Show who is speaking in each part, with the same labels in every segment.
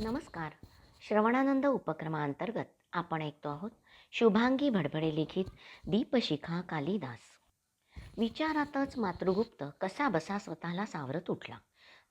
Speaker 1: नमस्कार. श्रवणानंद उपक्रमांतर्गत आपण ऐकतो आहोत शुभांगी भडभडे लिखित दीपशिखा कालिदास. विचारातच मातृगुप्त कसा बसा स्वतःला सावरत उठला.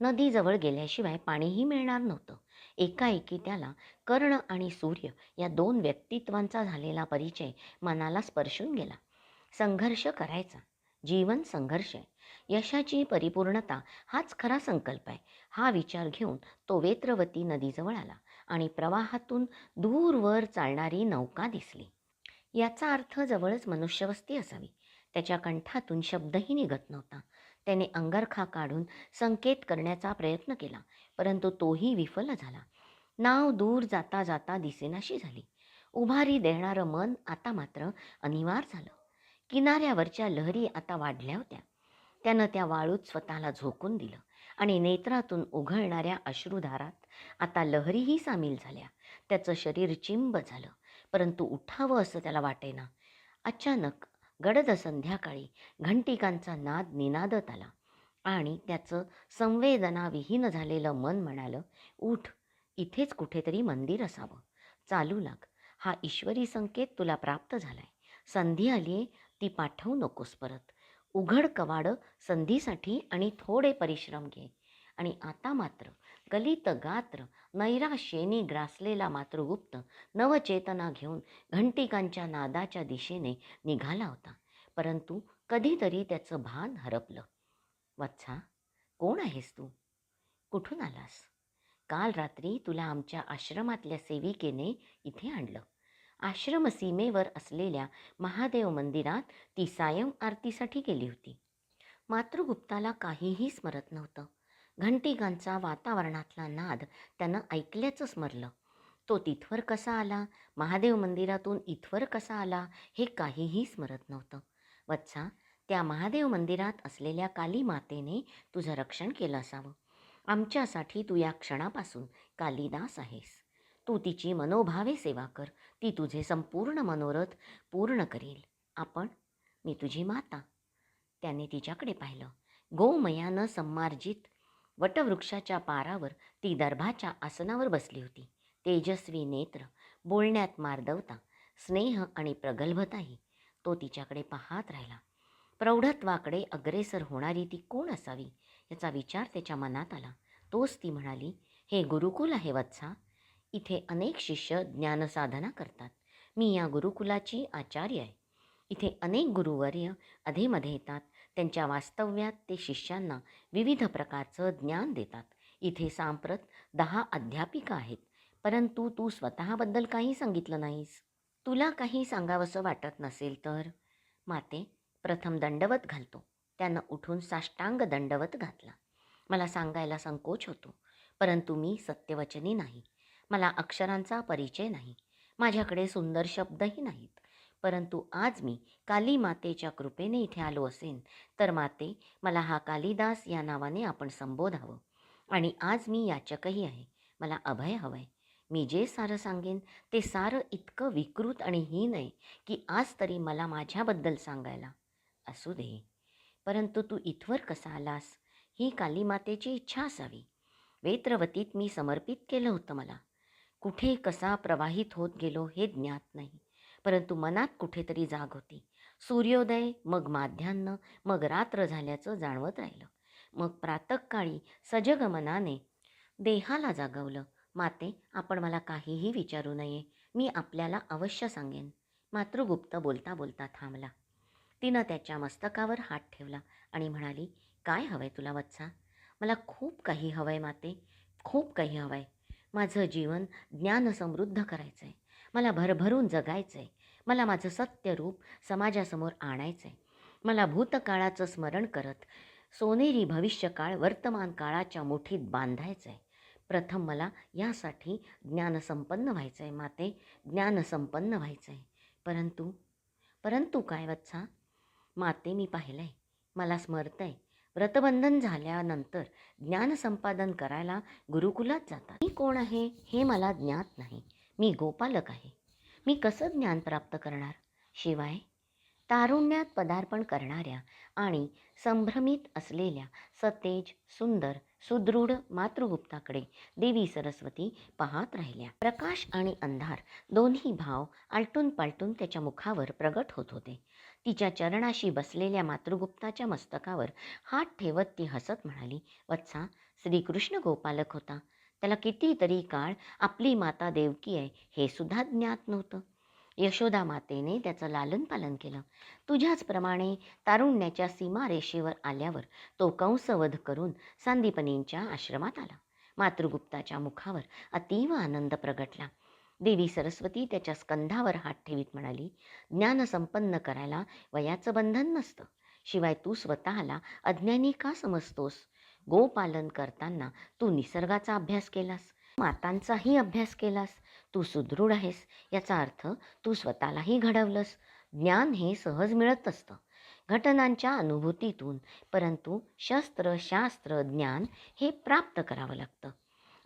Speaker 1: नदीजवळ गेल्याशिवाय पाणीही मिळणार नव्हतं. एकाएकी त्याला कर्ण आणि सूर्य या दोन व्यक्तित्वांचा झालेला परिचय मनाला स्पर्शून गेला. संघर्ष करायचा. जीवन संघर्ष आहे. यशाची परिपूर्णता हाच खरा संकल्प आहे. हा विचार घेऊन तो वेत्रवती नदीजवळ आला आणि प्रवाहातून दूरवर चालणारी नौका दिसली. याचा अर्थ जवळच मनुष्यवस्ती असावी. त्याच्या कंठातून शब्दही निघत नव्हता. त्याने अंगरखा काढून संकेत करण्याचा प्रयत्न केला परंतु तोही विफल झाला. नाव दूर जाता जाता दिसेनाशी झाली. उभारी देणारं मन आता मात्र अनिवार्य झालं. किनाऱ्यावरच्या लहरी आता वाढल्या होत्या. त्यानं त्या वाळूत स्वतःला झोकून दिलं आणि नेत्रातून उघळणाऱ्या अश्रुधारात आता लहरीही सामील झाल्या. त्याचं शरीर चिंब झालं. परंतु उठावं असं त्याला वाटेना. अचानक गडद संध्याकाळी घंटिकांचा नाद निनादत आला आणि त्याचं संवेदनाविहीन झालेलं मन म्हणालं उठ इथेच कुठेतरी मंदिर असावं. चालू लाग. हा ईश्वरी संकेत तुला प्राप्त झालाय. संधी आलीये ती पाठवू नकोस परत. उघड कवाडं संधीसाठी आणि थोडे परिश्रम घे. आणि आता मात्र गलित गात्र नैराश्येने ग्रासलेला मातृगुप्त नवचेतना घेऊन घंटिकांच्या नादाच्या दिशेने निघाला होता. परंतु कधीतरी त्याचं भान हरपलं. वत्सा कोण आहेस तू? कुठून आलास? काल रात्री तुला आमच्या आश्रमातल्या सेविकेने इथे आणलं. आश्रम सीमेवर असलेल्या महादेव मंदिरात ती सायं आरतीसाठी गेली होती. मातृगुप्ताला काहीही स्मरत नव्हतं. घंटीगांचा वातावरणातला नाद त्यानं ऐकल्याचं स्मरलं. तो तिथवर कसा आला? महादेव मंदिरातून इथवर कसा आला? हे काहीही स्मरत नव्हतं. वत्सा त्या महादेव मंदिरात असलेल्या काली मातेने तुझं रक्षण केलं असावं. आमच्यासाठी तू या क्षणापासून कालिदास आहेस. तू तिची मनोभावे सेवा कर. ती तुझे संपूर्ण मनोरथ पूर्ण करेल. आपण मी तुझी माता. त्याने तिच्याकडे पाहिलं. गोमयानं संमार्जित वटवृक्षाच्या पारावर ती दर्भाच्या आसनावर बसली होती. तेजस्वी नेत्र बोलण्यात मार्दवता स्नेह आणि प्रगल्भताही तो तिच्याकडे पाहत राहिला. प्रौढत्वाकडे अग्रेसर होणारी ती कोण असावी याचा विचार त्याच्या मनात आला. तोच ती म्हणाली हे गुरुकुल आहे वत्सा. इथे अनेक शिष्य ज्ञानसाधना करतात. मी या गुरुकुलाची आचार्य आहे. इथे अनेक गुरुवर्य अधेमध्ये येतात. त्यांच्या वास्तव्यात ते शिष्यांना विविध प्रकारचं ज्ञान देतात. इथे सांप्रत दहा अध्यापिका आहेत. परंतु तू स्वतःबद्दल काही सांगितलं नाहीस. तुला काही सांगावंसं वाटत नसेल तर? माते प्रथम दंडवत घालतो. त्यानं उठून साष्टांग दंडवत घातला. मला सांगायला संकोच होतो. परंतु मी सत्यवचनी नाही. मला अक्षरांचा परिचय नाही. माझ्याकडे सुंदर शब्दही नाहीत. परंतु आज मी काली मातेच्या कृपेने इथे आलो असेन तर माते मला हा कालिदास या नावाने आपण संबोधावं. आणि आज मी याचकही आहे. मला अभय हवंय. मी जे सारं सांगेन ते सारं इतकं विकृत आणि हीन आहे की आज तरी मला माझ्याबद्दल सांगायला असू दे. परंतु तू इथवर कसा आलास? ही काली मातेची इच्छा असावी. वेत्रवतीत मी समर्पित केलं होतं मला. कुठे कसा प्रवाहित होत गेलो हे ज्ञात नाही. परंतु मनात कुठेतरी जाग होती. सूर्योदय मग माध्यान्ह मग रात्र झाल्याचं जाणवत राहिलं. मग प्रातकाळी सजग मनाने देहाला जागवलं. माते आपण मला काहीही विचारू नये. मी आपल्याला अवश्य सांगेन. मातृगुप्त बोलता बोलता थांबला. तिनं त्याच्या मस्तकावर हात ठेवला आणि म्हणाली काय हवंय तुला वत्सा? मला खूप काही हवंय माते. खूप काही हवंय. माझं जीवन ज्ञानसमृद्ध करायचं आहे मला भरभरून जगायचं आहे मला माझं सत्य रूप समाजासमोर आणायचं आहे मला भूतकाळाचं स्मरण करत सोनेरी भविष्यकाळ वर्तमान काळाच्या मुठीत बांधायचं आहे प्रथम मला यासाठी ज्ञानसंपन्न व्हायचं आहे माते. ज्ञानसंपन्न व्हायचं आहे परंतु परंतु काय वत्सा? माते मी पाहिलं आहे मला स्मरतं आहे व्रतबंधन झाल्यानंतर ज्ञानसंपादन करायला गुरुकुलात जातात. मी कोण आहे हे मला ज्ञात नाही. मी गोपालक आहे. मी कसं ज्ञान प्राप्त करणार? शिवाय तारुण्यात पदार्पण करणाऱ्या आणि संभ्रमित असलेल्या सतेज सुंदर सुदृढ मातृगुप्ताकडे देवी सरस्वती पाहत राहिल्या. प्रकाश आणि अंधार दोन्ही भाव आलटून पालटून त्याच्या मुखावर प्रगट होत होते. तिच्या चरणाशी बसलेल्या मातृगुप्ताच्या मस्तकावर हात ठेवत ती हसत म्हणाली वत्सा श्रीकृष्ण गोपालक होता. त्याला कितीतरी काळ आपली माता देवकी आहे हे सुद्धा ज्ञात नव्हतं. यशोदा मातेने त्याचं लालन पालन केलं. तुझ्याचप्रमाणे तारुण्याच्या सीमारेषेवर आल्यावर तो कंसवध करून सांदीपनींच्या आश्रमात आला. मातृगुप्ताच्या मुखावर अतीव आनंद प्रगटला. देवी सरस्वती त्याच्या स्कंधावर हात ठेवीत म्हणाली ज्ञान संपन्न करायला वयाचं बंधन नसतं. शिवाय तू स्वतःला अज्ञानी का समजतोस? गोपालन करताना तू निसर्गाचा अभ्यास केलास? मातांचाही अभ्यास केलास? तू सुदृढ आहेस याचा अर्थ तू स्वतःलाही घडवलंस. ज्ञान हे सहज मिळत असतं घटनांच्या अनुभूतीतून परंतु शस्त्र शास्त्र ज्ञान हे प्राप्त करावं लागतं.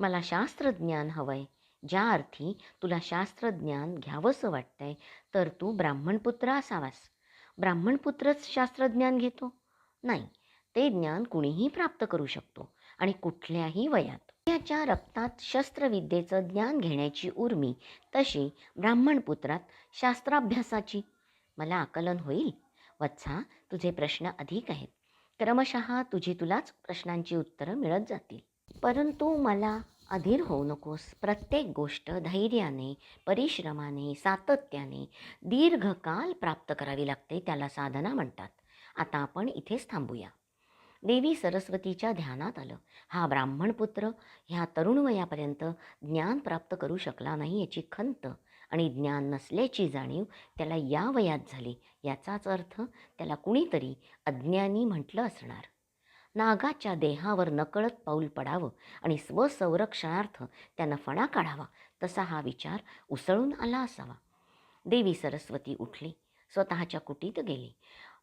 Speaker 1: मला शास्त्रज्ञान हवंय. ज्या अर्थी तुला शास्त्रज्ञान घ्यावंसं वाटतंय तर तू ब्राह्मणपुत्र असावास. ब्राह्मणपुत्रच शास्त्रज्ञान घेतो? नाही ते ज्ञान कुणीही प्राप्त करू शकतो आणि कुठल्याही वयात. त्याच्या रक्तात शस्त्रविद्येचं ज्ञान घेण्याची उर्मी तशी ब्राह्मणपुत्रात शास्त्राभ्यासाची. मला आकलन होईल? वत्सा तुझे प्रश्न अधिक आहेत. क्रमशः तुझी तुलाच प्रश्नांची उत्तरं मिळत जातील. परंतु मला अधीर होऊ नकोस. प्रत्येक गोष्ट धैर्याने परिश्रमाने सातत्याने दीर्घकाल प्राप्त करावी लागते त्याला साधना म्हणतात. आता आपण इथेच थांबूया. देवी सरस्वतीच्या ध्यानात आलं. हा ब्राह्मणपुत्र ह्या तरुण वयापर्यंत ज्ञान प्राप्त करू शकला नाही याची खंत आणि ज्ञान नसल्याची जाणीव त्याला या वयात झाली. याचाच अर्थ त्याला कुणीतरी अज्ञानी म्हटलं असणार. नागाच्या देहावर नकळत पाऊल पडावं आणि स्वसंरक्षणार्थ त्यानं फणा काढावा तसा हा विचार उसळून आला असावा. देवी सरस्वती उठली स्वतःच्या कुटीत गेली.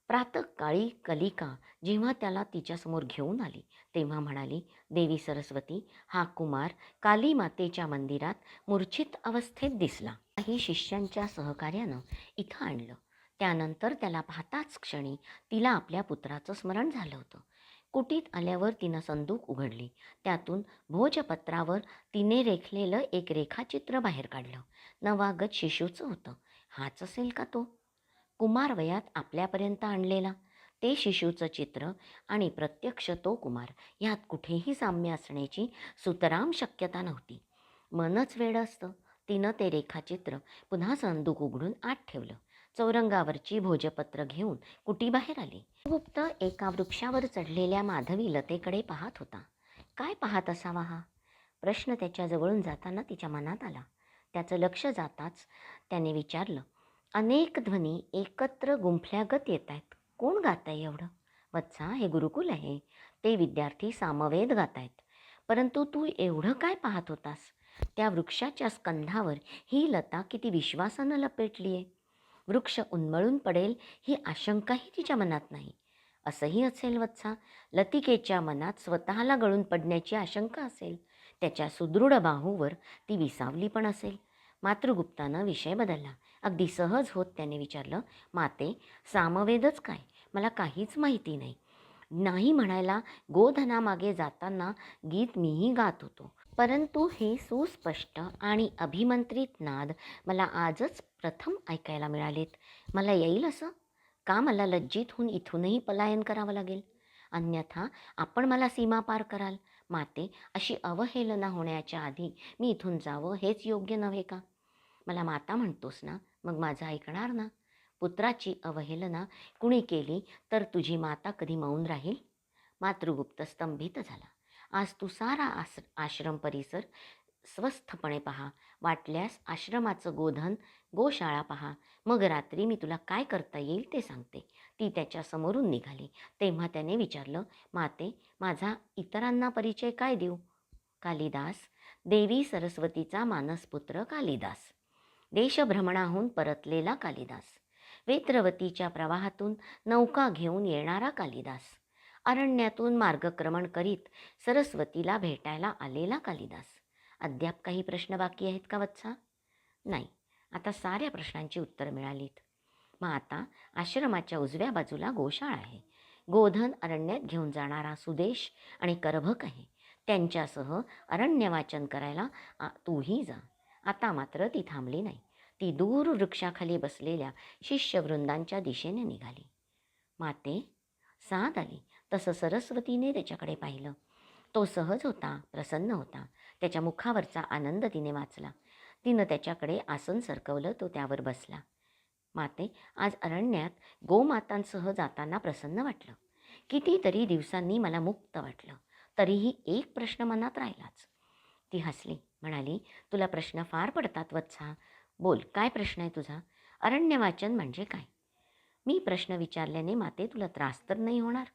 Speaker 1: प्रातकाळी कलिका जेव्हा त्याला तिच्यासमोर घेऊन आली तेव्हा म्हणाली देवी सरस्वती हा कुमार काली मातेच्या मंदिरात मूर्छित अवस्थेत दिसला. काही शिष्यांच्या सहकार्यानं इथं आणलं. त्यानंतर त्याला पाहताच क्षणी तिला आपल्या पुत्राचं स्मरण झालं होतं. कुटीत आल्यावर तिनं संदूक उघडली. त्यातून भोजपत्रावर तिने रेखलेलं एक रेखाचित्र बाहेर काढलं. नवागत शिशूचं होतं. हाच असेल का तो? कुमार वयात आपल्यापर्यंत आणलेला. ते शिशूचं चित्र आणि प्रत्यक्ष तो कुमार यात कुठेही साम्य असण्याची सुतराम शक्यता नव्हती. मनच वेळ असतं. तिनं ते रेखाचित्र पुन्हा संदूक उघडून आत ठेवलं. चौरंगावरची भोजपत्र घेऊन कुटीबाहेर आली. गुप्त एका वृक्षावर चढलेल्या माधवी लतेकडे पाहत होता. काय पाहत असावा हा? प्रश्न त्याच्याजवळून जाताना तिच्या मनात आला. त्याचं लक्ष जाताच त्याने विचारलं अनेक ध्वनी एकत्र गुंफल्यागत येत आहेत कोण गात आहे एवढं? वत्सा हे गुरुकुल आहे. ते विद्यार्थी सामवेद गात आहेत परंतु तू एवढं काय पाहत होतास? त्या वृक्षाच्या स्कंधावर ही लता किती विश्वासानं लपेटली आहे वृक्ष उन्मळून पडेल ही आशंकाही तिच्या मनात नाही. असंही असेल वत्सा लतिकेच्या मनात स्वतःला गळून पडण्याची आशंका असेल. त्याच्या सुदृढ बाहूवर ती विसावली पण असेल. मातृगुप्तानं विषय बदलला. अगदी सहज होत त्याने विचारलं माते सामवेदच काय? मला काहीच माहिती नाही. नाही म्हणायला गोधनामागे जाताना गीत मीही गात होतो. परंतु हे सुस्पष्ट आणि अभिमंत्रित नाद मला आजच प्रथम ऐकायला मिळालेत. मला येईल असं? का मला लज्जित होऊन इथूनही पलायन करावं लागेल? अन्यथा आपण मला सीमा पार कराल. माते अशी अवहेलना होण्याच्या आधी मी इथून जावं हेच योग्य नव्हे का? मला माता म्हणतोस ना? मग माझं ऐकणार ना? पुत्राची अवहेलना कुणी केली तर तुझी माता कधी मौन राहील? मातृगुप्त स्तंभित झाला. आज तू सारा आस आश्रम परिसर स्वस्थपणे पहा. वाटल्यास आश्रमाचं गोधन गोशाळा पहा. मग रात्री मी तुला काय करता येईल ते सांगते. ती त्याच्या समोरून निघाली. तेव्हा त्याने विचारलं माते माझा इतरांना परिचय काय देऊ? कालिदास देवी सरस्वतीचा मानसपुत्र कालिदास. देशभ्रमणाहून परतलेला कालिदास. वेत्रवतीच्या प्रवाहातून नौका घेऊन येणारा कालिदास. अरण्यातून मार्गक्रमण करीत सरस्वतीला भेटायला आलेला कालिदास. अद्याप काही प्रश्न बाकी आहेत का वत्सा? नाही. आता साऱ्या प्रश्नांची उत्तरं मिळालीत. मग आता आश्रमाच्या उजव्या बाजूला गोशाळा आहे. गोधन अरण्यात घेऊन जाणारा सुदेश आणि करभक आहे. त्यांच्यासह अरण्यवाचन करायला तूही जा. आता मात्र ती थांबली नाही. ती दूर वृक्षाखाली बसलेल्या शिष्यवृंदांच्या दिशेने निघाली. माते साद आली. तसं सरस्वतीने त्याच्याकडे पाहिलं. तो सहज होता प्रसन्न होता. त्याच्या मुखावरचा आनंद तिने वाचला. तिनं त्याच्याकडे आसन सरकवलं तो त्यावर बसला. माते आज अरण्यात गोमातांसह जाताना प्रसन्न वाटलं. कितीतरी दिवसांनी मला मुक्त वाटलं. तरीही एक प्रश्न मनात राहिलाच ती हसली. म्हणाली तुला प्रश्न फार पडतात वत्सा. बोल काय प्रश्न आहे तुझा? अरण्य वाचन म्हणजे काय? मी प्रश्न विचारल्याने माते तुला त्रास तर नाही होणार?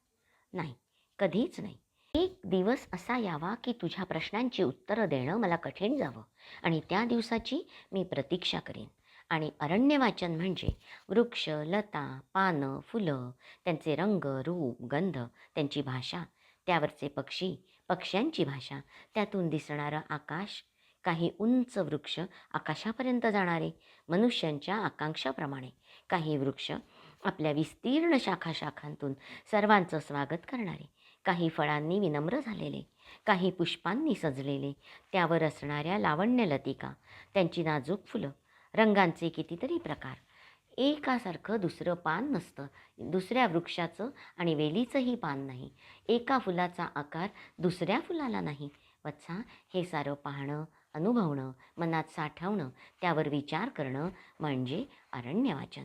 Speaker 1: नाही कधीच नाही. एक दिवस असा यावा की तुझ्या प्रश्नांची उत्तरं देणं मला कठीण जावं आणि त्या दिवसाची मी प्रतीक्षा करेन. आणि अरण्यवाचन म्हणजे वृक्ष लता पानं फुलं त्यांचे रंग रूप गंध त्यांची भाषा त्यावरचे पक्षी पक्ष्यांची भाषा त्यातून दिसणारं आकाश काही उंच वृक्ष आकाशापर्यंत जाणारे मनुष्यांच्या आकांक्षाप्रमाणे काही वृक्ष आपल्या विस्तीर्ण शाखाशाखांतून सर्वांचं स्वागत करणारे. काही फळांनी विनम्र झालेले काही पुष्पांनी सजलेले त्यावर असणाऱ्या लावण्यलतिका त्यांची नाजूक फुलं रंगांचे कितीतरी प्रकार. एकासारखं दुसरं पान नसतं. दुसऱ्या वृक्षाचं आणि वेलीचंही पान नाही. एका फुलाचा आकार दुसऱ्या फुलाला नाही. वत्सा हे सारं पाहणं अनुभवणं मनात साठवणं त्यावर विचार करणं म्हणजे अरण्यवाचन.